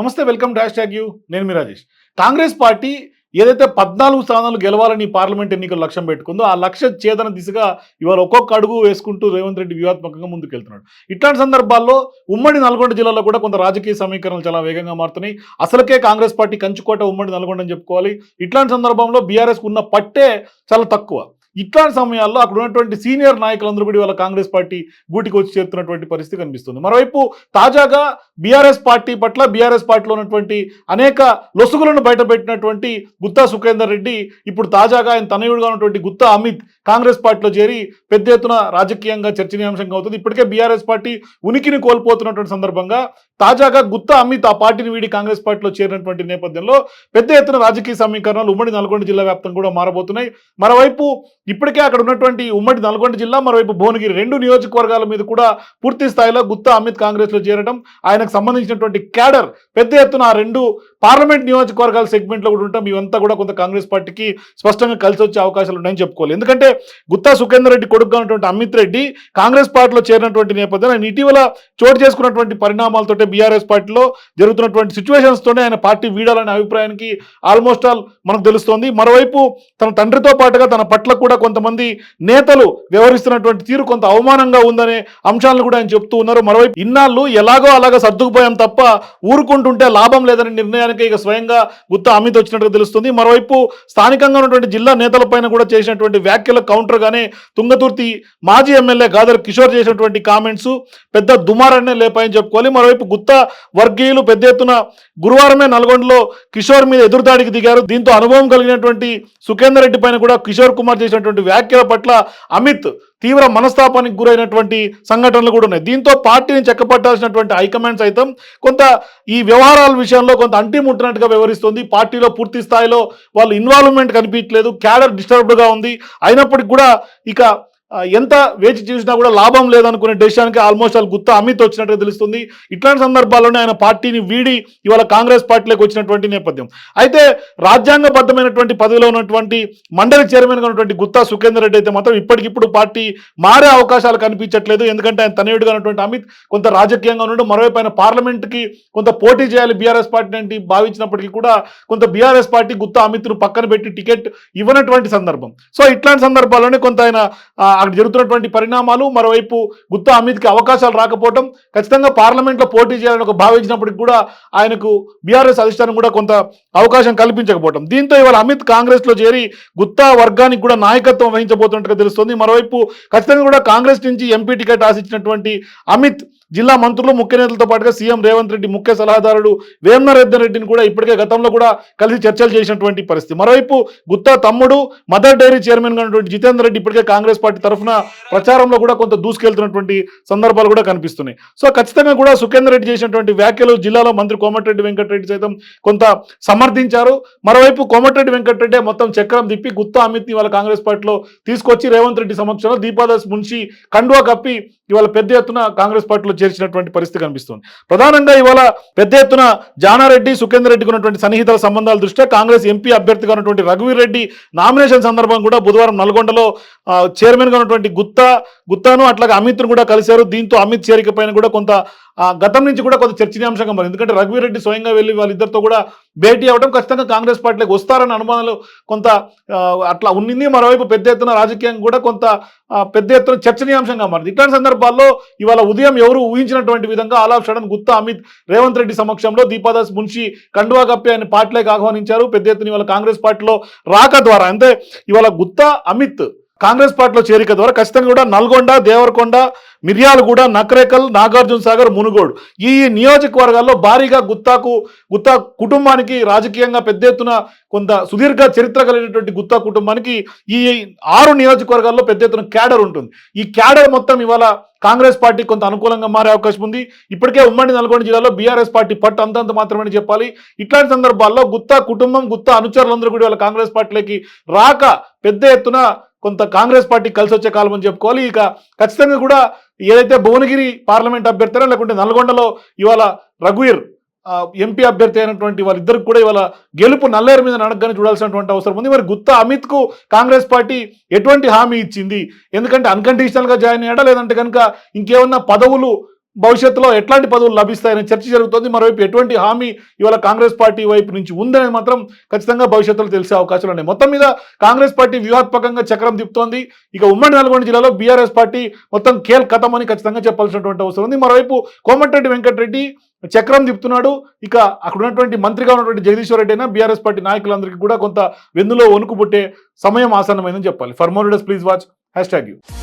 నమస్తే welcome dash tag you. నేను మీ Rajesh. Congress party ఏదైతే పద్నాలుగు స్థానాలు గెలవాలని పార్లమెంట్ ఎన్నికలు లక్ష్యం పెట్టుకుందో ఆ లక్ష్య ఛేదన దిశగా ఇవాళ ఒక్కొక్క అడుగు వేసుకుంటూ రేవంత్ రెడ్డి వ్యూహాత్మకంగా ముందుకెళ్తున్నాడు. ఇట్లాంటి సందర్భాల్లో ఉమ్మడి నల్గొండ జిల్లాలో కూడా కొంత రాజకీయ సమీకరణలు చాలా వేగంగా మారుతున్నాయి. అసలుకే కాంగ్రెస్ పార్టీ కంచుకోట ఉమ్మడి నల్గొండ అని చెప్పుకోవాలి. ఇట్లాంటి సందర్భంలో బీఆర్ఎస్కు ఉన్న పట్టే చాలా తక్కువ. ఇట్లాంటి సమయాల్లో అక్కడ ఉన్నటువంటి సీనియర్ నాయకులందరూ కూడా ఇవాళ కాంగ్రెస్ పార్టీ గూటికి వచ్చి చేరుతున్నటువంటి పరిస్థితి కనిపిస్తుంది. మరోవైపు తాజాగా బీఆర్ఎస్ పార్టీ పట్ల బీఆర్ఎస్ పార్టీలో ఉన్నటువంటి అనేక లొసుగులను బయటపెట్టినటువంటి గుత్తా సుఖేందర్ రెడ్డి ఇప్పుడు తాజాగా ఆయన తనయుడుగా ఉన్నటువంటి గుత్తా అమిత్ కాంగ్రెస్ పార్టీలో చేరి పెద్ద ఎత్తున రాజకీయంగా చర్చనీయాంశంగా అవుతుంది. ఇప్పటికే బీఆర్ఎస్ పార్టీ ఉనికిని కోల్పోతున్నటువంటి సందర్భంగా తాజాగా గుత్తా అమిత్ ఆ పార్టీని వీడి కాంగ్రెస్ పార్టీలో చేరినటువంటి నేపథ్యంలో పెద్ద ఎత్తున రాజకీయ సమీకరణాలు ఉమ్మడి నల్గొండ జిల్లా వ్యాప్తంగా కూడా మారబోతున్నాయి. మరోవైపు ఇప్పటికే అక్కడ ఉన్నటువంటి ఉమ్మడి నల్గొండ జిల్లా మరోవైపు భువనగిరి రెండు నియోజకవర్గాల మీద కూడా పూర్తి స్థాయిలో గుత్తా అమిత్ కాంగ్రెస్లో చేరడం ఆయనకు సంబంధించినటువంటి క్యాడర్ పెద్ద ఎత్తున ఆ రెండు పార్లమెంట్ నియోజకవర్గాల సెగ్మెంట్లో కూడా ఉండటం ఇవంతా కూడా కొంత కాంగ్రెస్ పార్టీకి స్పష్టంగా కలిసి వచ్చే అవకాశాలు ఉన్నాయని చెప్పుకోవాలి. ఎందుకంటే గుత్తా సుఖేందర్ రెడ్డి కొడుకుగా ఉన్నటువంటి అమిత్ రెడ్డి కాంగ్రెస్ పార్టీలో చేరినటువంటి నేపథ్యంలో ఆయన ఇటీవల చోటు చేసుకున్నటువంటి పరిణామాలతోటే బీఆర్ఎస్ పార్టీలో జరుగుతున్నటువంటి సిచ్యువేషన్స్తోనే ఆయన పార్టీ వీడాలనే అభిప్రాయానికి ఆల్మోస్ట్ ఆల్ మనకు తెలుస్తోంది. మరోవైపు తన తండ్రితో పాటుగా తన పట్ల కూడా కొంతమంది నేతలు వ్యవహరిస్తున్నటువంటి తీరు కొంత అవమానంగా ఉందనే అంశాలను కూడా ఆయన చెప్తూ ఉన్నారు. మరోవైపు ఇన్నాళ్ళు ఎలాగో అలాగా సర్దుకుపోయాం తప్ప ఊరుకుంటుంటే లాభం లేదని నిర్ణయానికి ఇక స్వయంగా గుత్తా అమిత్ వచ్చినట్టుగా తెలుస్తుంది. మరోవైపు స్థానికంగా ఉన్నటువంటి జిల్లా నేతలపైన కూడా చేసినటువంటి వ్యాఖ్యల కౌంటర్గానే తుంగతుర్తి మాజీ ఎమ్మెల్యే గాదర్ కిషోర్ చేసినటువంటి కామెంట్స్ పెద్ద దుమారాన్ని లేపాయని చెప్పుకోవాలి. మరోవైపు గుత్తా వర్గీయులు పెద్ద ఎత్తున గురువారమే నల్గొండలో కిషోర్ మీద ఎదురుదాడికి దిగారు. దీంతో అనుభవం కలిగినటువంటి సుఖేందర్ రెడ్డి పైన కూడా కిషోర్ కుమార్ చేసిన చేసినటువంటి వ్యాఖ్యల పట్ల అమిత్ తీవ్ర మనస్తాపానికి గురైనటువంటి సంఘటనలు కూడా ఉన్నాయి. దీంతో పార్టీని చెక్కపట్టాల్సినటువంటి హైకమాండ్ సైతం కొంత ఈ వ్యవహారాల విషయంలో కొంత అంటి ముట్టినట్టుగా వ్యవహరిస్తుంది పార్టీలో పూర్తి స్థాయిలో వాళ్ళు ఇన్వాల్వ్మెంట్ కనిపించలేదు క్యాడర్ డిస్టర్బ్డ్గా ఉంది. అయినప్పటికీ కూడా ఇక ఎంత వేచి చూసినా కూడా లాభం లేదనుకునే డెసిషన్కి ఆల్మోస్ట్ వాళ్ళు గుత్త అమిత్ వచ్చినట్టుగా తెలుస్తుంది. ఇట్లాంటి సందర్భాల్లోనే ఆయన పార్టీని వీడి ఇవాళ కాంగ్రెస్ పార్టీలోకి వచ్చినటువంటి నేపథ్యం. అయితే రాజ్యాంగబద్ధమైనటువంటి పదవిలో ఉన్నటువంటి మండలి చైర్మన్గా ఉన్నటువంటి గుత్తా సుఖేందర్ రెడ్డి అయితే మాత్రం ఇప్పటికిప్పుడు పార్టీ మారే అవకాశాలు కనిపించట్లేదు. ఎందుకంటే ఆయన తనయుడిగా ఉన్నటువంటి అమిత్ కొంత రాజకీయంగా ఉండడం మరోవైపు ఆయన పార్లమెంట్కి కొంత పోటీ చేయాలి బీఆర్ఎస్ పార్టీ అంటే భావించినప్పటికీ కూడా కొంత బీఆర్ఎస్ పార్టీ గుత్తా అమిత్ను పక్కన పెట్టి టికెట్ ఇవ్వనటువంటి సందర్భం. సో ఇట్లాంటి సందర్భాల్లోనే కొంత ఆయన అక్కడ జరుగుతున్నటువంటి పరిణామాలు మరోవైపు గుత్తా అమిత్కి అవకాశాలు రాకపోవడం ఖచ్చితంగా పార్లమెంట్లో పోటీ చేయాలని ఒక భావించినప్పటికి కూడా ఆయనకు బీఆర్ఎస్ అధిష్టానం కూడా కొంత అవకాశం కల్పించకపోవడం దీంతో ఇవాళ అమిత్ కాంగ్రెస్లో చేరి గుత్తా వర్గానికి కూడా నాయకత్వం వహించబోతున్నట్టుగా తెలుస్తుంది. మరోవైపు ఖచ్చితంగా కూడా కాంగ్రెస్ నుంచి ఎంపీ టికెట్ ఆశించినటువంటి అమిత్ జిల్లా మంత్రులు ముఖ్య నేతలతో పాటుగా సీఎం రేవంత్ రెడ్డి ముఖ్య సలహాదారుడు వేమనరేద్దర్ రెడ్డిని కూడా ఇప్పటికే గతంలో కూడా కలిసి చర్చలు చేసినటువంటి పరిస్థితి. మరోవైపు గుత్తా తమ్ముడు మదర్ డైరీ చైర్మన్గా ఉన్నటువంటి జితేందర్ రెడ్డి ఇప్పటికే కాంగ్రెస్ పార్టీ తరఫున ప్రచారంలో కూడా కొంత దూసుకెళ్తున్నటువంటి సందర్భాలు కూడా కనిపిస్తున్నాయి. సో ఖచ్చితంగా కూడా సుఖేందర్ రెడ్డి చేసినటువంటి వ్యాఖ్యలు జిల్లాలో మంత్రి కోమటిరెడ్డి వెంకటరెడ్డి సైతం కొంత సమర్థించారు. మరోవైపు కోమటిరెడ్డి వెంకటరెడ్డి మొత్తం చక్రం తిప్పి గుత్తా అమిత్ని ఇవాళ కాంగ్రెస్ పార్టీలో తీసుకొచ్చి రేవంత్ రెడ్డి సమక్షంలో దీపాదాస్ మున్షి కండువా కప్పి ఇవాళ పెద్ద ఎత్తున కాంగ్రెస్ పార్టీలో చేర్చినటువంటి పరిస్థితి కనిపిస్తుంది. ప్రధానంగా ఇవాళ పెద్ద ఎత్తున జానారెడ్డి సుఖేందర్ రెడ్డికి ఉన్నటువంటి సన్నిహిత సంబంధాల దృష్ట్యా కాంగ్రెస్ ఎంపీ అభ్యర్థిగా ఉన్నటువంటి రఘువీర్ రెడ్డి నామినేషన్ సందర్భం కూడా బుధవారం నల్గొండలో చైర్మన్గా చైర్మన్ ఉన్నటువంటి గుత్తా గుత్తాను అట్లాగే అమిత్ను కూడా కలిశారు. దీంతో అమిత్ చేరిక పైన కూడా కొంత గతం నుంచి కూడా కొంత చర్చనీయాంశంగా మరి ఎందుకంటే రఘువీర్ రెడ్డి స్వయంగా వెళ్ళి వాళ్ళిద్దరితో కూడా భేటీ అవ్వడం ఖచ్చితంగా కాంగ్రెస్ పార్టీలోకి వస్తారన్న అనుమానాలు కొంత అట్లా ఉన్నింది. మరోవైపు పెద్ద ఎత్తున రాజకీయంగా కూడా కొంత పెద్ద ఎత్తున చర్చనీయాంశంగా మారింది. ఇట్లాంటి సందర్భాల్లో ఇవాళ ఉదయం ఎవరు ఊహించినటువంటి విధంగా all of sudden Gutta Amit Revanth Reddy సమక్షంలో దీపాదాస్ మున్షి కండువా కప్పి ఆయన పార్టీలోకి ఆహ్వానించారు. పెద్ద ఎత్తున ఇవాళ కాంగ్రెస్ పార్టీలో రాక ద్వారా. అంటే ఇవాళ గుత్తా అమిత్ కాంగ్రెస్ పార్టీలో చేరిక ద్వారా ఖచ్చితంగా కూడా నల్గొండ దేవరకొండ మిర్యాలగూడ నకరేకల్ నాగార్జున సాగర్ మునుగోడు ఈ నియోజకవర్గాల్లో భారీగా గుత్తాకు గుత్తా కుటుంబానికి రాజకీయంగా పెద్ద ఎత్తున కొంత సుదీర్ఘ చరిత్ర కలిగినటువంటి గుత్తా కుటుంబానికి ఈ ఆరు నియోజకవర్గాల్లో పెద్ద ఎత్తున క్యాడర్ ఉంటుంది. ఈ క్యాడర్ మొత్తం ఇవాళ కాంగ్రెస్ పార్టీ కొంత అనుకూలంగా మారే అవకాశం ఉంది. ఇప్పటికే ఉమ్మడి నల్గొండ జిల్లాలో బీఆర్ఎస్ పార్టీ పట్టు అంతంత మాత్రమే చెప్పాలి. ఇట్లాంటి సందర్భాల్లో గుత్తా కుటుంబం గుత్తా అనుచరులందరూ కూడా ఇవాళ కాంగ్రెస్ పార్టీలోకి రాక పెద్ద ఎత్తున కొంత కాంగ్రెస్ పార్టీ కలిసి వచ్చే కాలం అని చెప్పుకోవాలి. ఇక ఖచ్చితంగా కూడా ఏదైతే భువనగిరి పార్లమెంట్ అభ్యర్థి లేకుంటే నల్గొండలో ఇవాళ రఘువీర్ ఎంపీ అభ్యర్థి అయినటువంటి వాళ్ళిద్దరికి కూడా ఇవాళ గెలుపు నల్లేరు మీద నడకగానే చూడాల్సినటువంటి అవసరం ఉంది. మరి గుత్తా అమిత్కు కాంగ్రెస్ పార్టీ ఎటువంటి హామీ ఇచ్చింది? ఎందుకంటే అన్కండిషనల్గా జాయిన్ అయ్యాడా? లేదంటే కనుక ఇంకేమన్నా పదవులు భవిష్యత్తులో ఎట్లాంటి పదవులు లభిస్తాయనే చర్చ జరుగుతోంది. మరోవైపు ఎటువంటి హామీ ఇవాళ కాంగ్రెస్ పార్టీ వైపు నుంచి ఉందనేది మాత్రం ఖచ్చితంగా భవిష్యత్తులో తెలిసే అవకాశాలు ఉన్నాయి. మొత్తం మీద కాంగ్రెస్ పార్టీ వ్యూహాత్మకంగా చక్రం తిప్పుతోంది. ఇక ఉమ్మడి నల్గొండ జిల్లాలో బీఆర్ఎస్ పార్టీ మొత్తం కేల్ కథం అని ఖచ్చితంగా చెప్పాల్సినటువంటి అవసరం ఉంది. మరోవైపు కోమటిరెడ్డి వెంకటరెడ్డి చక్రం తిప్పుతున్నాడు. ఇక అక్కడ ఉన్నటువంటి మంత్రిగా ఉన్నటువంటి జగదీశ్వర్ రెడ్డి అయినా బీఆర్ఎస్ పార్టీ నాయకులందరికీ కూడా కొంత వెన్నులో వణుకు పుట్టే సమయం ఆసన్నమైందని చెప్పాలి. For more please watch hashtag you